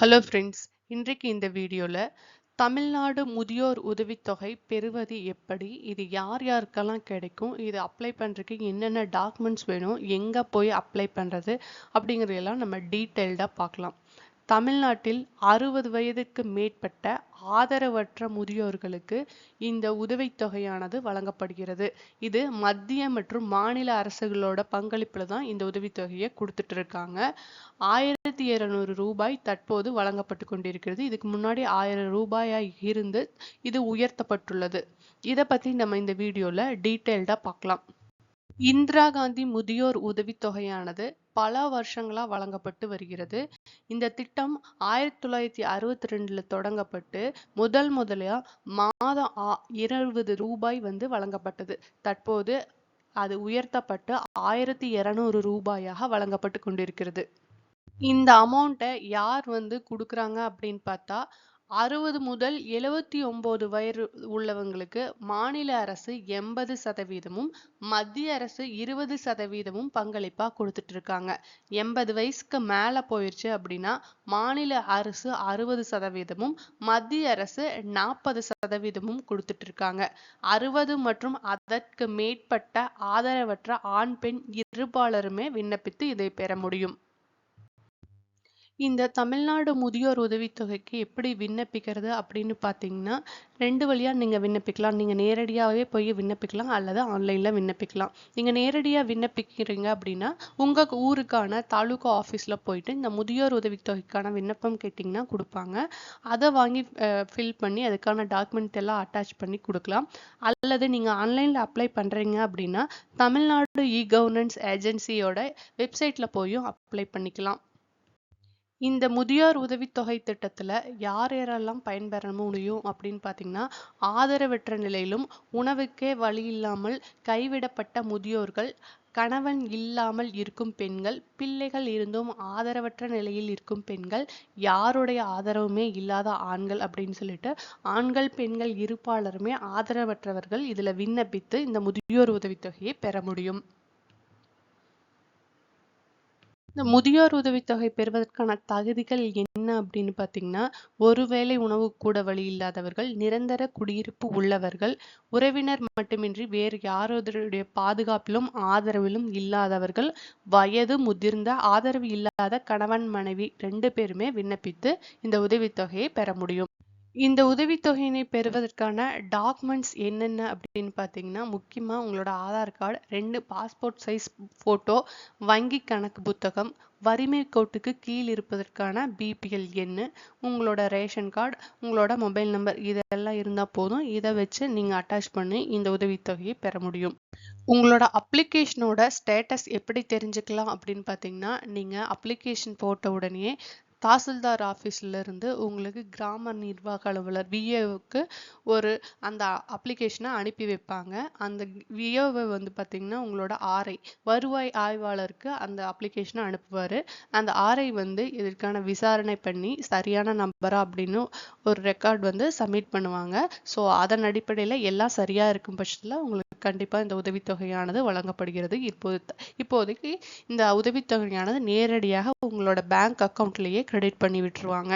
Hello friends இன்றைக்கு இந்த வீடியோவில் தமிழ்நாடு முதியோர் உதவித்தொகை பெறுவது எப்படி இது யார் யாருக்கெல்லாம் கிடைக்கும் இது அப்ளை பண்ணுறதுக்கு என்னென்ன டாக்குமெண்ட்ஸ் வேணும் எங்கே போய் அப்ளை பண்ணுறது அப்படிங்கிறதெல்லாம் நம்ம டீட்டெயில்டாக பார்க்கலாம். தமிழ்நாட்டில் அறுபது வயதுக்கு மேற்பட்ட ஆதரவற்ற முதியோர்களுக்கு இந்த உதவித்தொகையானது வழங்கப்படுகிறது. இது மத்திய மற்றும் மாநில அரசுகளோட பங்களிப்பில் தான் இந்த உதவித்தொகையை கொடுத்துட்டு இருக்காங்க. ஆயிரத்தி இருநூறு ரூபாய் தற்போது வழங்கப்பட்டு கொண்டிருக்கிறது. இதுக்கு முன்னாடி ஆயிரம் ரூபாயாக இருந்து இது உயர்த்தப்பட்டுள்ளது. இதை பற்றி நம்ம இந்த வீடியோவில் டீட்டெயில்டா பார்க்கலாம். இந்திரா காந்தி முதியோர் உதவித்தொகையானது பல வருஷங்களா வழங்கப்பட்டு வருகிறது. இந்த திட்டம் ஆயிரத்தி தொள்ளாயிரத்தி அறுபத்தி ரெண்டுல தொடங்கப்பட்டு முதல் முதலா மாதம் இருபது ரூபாய் வந்து வழங்கப்பட்டது. தற்போது அது உயர்த்தப்பட்டு ஆயிரத்தி இருநூறு ரூபாயாக வழங்கப்பட்டு கொண்டிருக்கிறது. இந்த அமௌண்ட்டை யார் வந்து கொடுக்குறாங்க அப்படின்னு பார்த்தா அறுபது முதல் எழுவத்தி ஒம்பது வயது உள்ளவங்களுக்கு மாநில அரசு எண்பது சதவீதமும் மத்திய அரசு இருபது சதவீதமும் பங்களிப்பாக கொடுத்துட்டு இருக்காங்க எண்பது வயசுக்கு மேலே போயிடுச்சு அப்படின்னா மாநில அரசு அறுபது சதவீதமும் மத்திய அரசு நாற்பது சதவீதமும் கொடுத்துட்டு இருக்காங்க அறுபது மற்றும் அதற்கு மேற்பட்ட ஆதரவற்ற ஆண் பெண் இருபாலருமே விண்ணப்பித்து இதை பெற முடியும். இந்த தமிழ்நாடு முதியோர் உதவித்தொகைக்கு எப்படி விண்ணப்பிக்கிறது அப்படின்னு பார்த்தீங்கன்னா ரெண்டு வழியாக நீங்கள் விண்ணப்பிக்கலாம். நீங்கள் நேரடியாகவே போய் விண்ணப்பிக்கலாம் அல்லது ஆன்லைனில் விண்ணப்பிக்கலாம். நீங்கள் நேரடியாக விண்ணப்பிக்கிறீங்க அப்படின்னா உங்கள் ஊருக்கான தாலுகா ஆஃபீஸில் போயிட்டு இந்த முதியோர் உதவித்தொகைக்கான விண்ணப்பம் கேட்டிங்கன்னா கொடுப்பாங்க. அதை வாங்கி ஃபில் பண்ணி அதுக்கான டாக்குமெண்ட் எல்லாம் அட்டாச் பண்ணி கொடுக்கலாம். அல்லது நீங்கள் ஆன்லைனில் அப்ளை பண்ணுறீங்க அப்படின்னா தமிழ்நாடு இ கவர்னன்ஸ் ஏஜென்சியோட வெப்சைட்டில் போயும் அப்ளை பண்ணிக்கலாம். இந்த முதியோர் உதவித்தொகை திட்டத்தில் யார் யாரெல்லாம் பயன்பெற முடியும் அப்படின்னு பார்த்தீங்கன்னா ஆதரவற்ற நிலையிலும் உணவுக்கே வழி இல்லாமல் கைவிடப்பட்ட முதியோர்கள் கணவன் இல்லாமல் இருக்கும் பெண்கள் பிள்ளைகள் இருந்தும் ஆதரவற்ற நிலையில் இருக்கும் பெண்கள் யாருடைய ஆதரவுமே இல்லாத ஆண்கள் அப்படின்னு சொல்லிட்டு ஆண்கள் பெண்கள் இருப்பாளருமே ஆதரவற்றவர்கள் இதில் விண்ணப்பித்து இந்த முதியோர் உதவித்தொகையை பெற முடியும். இந்த முதியோர் உதவித்தொகை பெறுவதற்கான தகுதிகள் என்ன அப்படின்னு பார்த்தீங்கன்னா ஒருவேளை உணவு கூட வழி இல்லாதவர்கள் நிரந்தர குடியிருப்பு உள்ளவர்கள் உறவினர் மட்டுமின்றி வேறு யாரோருடைய பாதுகாப்பிலும் ஆதரவிலும் இல்லாதவர்கள் வயது முதிர்ந்த ஆதரவு இல்லாத கணவன் மனைவி ரெண்டு பேருமே விண்ணப்பித்து இந்த உதவித்தொகையை பெற முடியும். இந்த உதவித்தொகையினை பெறுவதற்கான டாக்குமெண்ட்ஸ் என்னென்ன அப்படின்னு பார்த்தீங்கன்னா முக்கியமாக உங்களோட ஆதார் கார்டு ரெண்டு பாஸ்போர்ட் சைஸ் ஃபோட்டோ வங்கி கணக்கு புத்தகம் வறுமை கோட்டுக்கு கீழ் இருப்பதற்கான பிபிஎல் எண்ணு உங்களோட ரேஷன் கார்டு உங்களோட மொபைல் நம்பர் இதெல்லாம் இருந்தால் போதும். இதை வச்சு நீங்கள் அட்டாச் பண்ணி இந்த உதவித்தொகையை பெற முடியும். உங்களோட அப்ளிகேஷனோட ஸ்டேட்டஸ் எப்படி தெரிஞ்சுக்கலாம் அப்படின்னு பார்த்தீங்கன்னா நீங்கள் அப்ளிகேஷன் போட்ட உடனே தாசில்தார் ஆஃபீஸ்லேருந்து உங்களுக்கு கிராம நிர்வாக அலுவலர் விஏஓக்கு ஒரு அந்த அப்ளிகேஷனை அனுப்பி வைப்பாங்க. அந்த விஏஓவை வந்து பார்த்திங்கன்னா உங்களோட ஆர்ஐ வருவாய் ஆய்வாளருக்கு அந்த அப்ளிகேஷனை அனுப்புவார். அந்த ஆர்ஐ வந்து இதற்கான விசாரணை பண்ணி சரியான நம்பரா அப்படின்னு ஒரு ரெக்கார்ட் வந்து சப்மிட் பண்ணுவாங்க. ஸோ அதன் அடிப்படையில் எல்லாம் சரியாக இருக்கும் பட்சத்தில் உங்களுக்கு கண்டிப்பாக இந்த உதவித்தொகையானது வழங்கப்படுகிறது. இப்போது இப்போதைக்கு இந்த உதவித்தொகையானது நேரடியாக உங்களோட பேங்க் அக்கௌண்ட்லேயே கிரெடிட் பண்ணி விட்டுருவாங்க.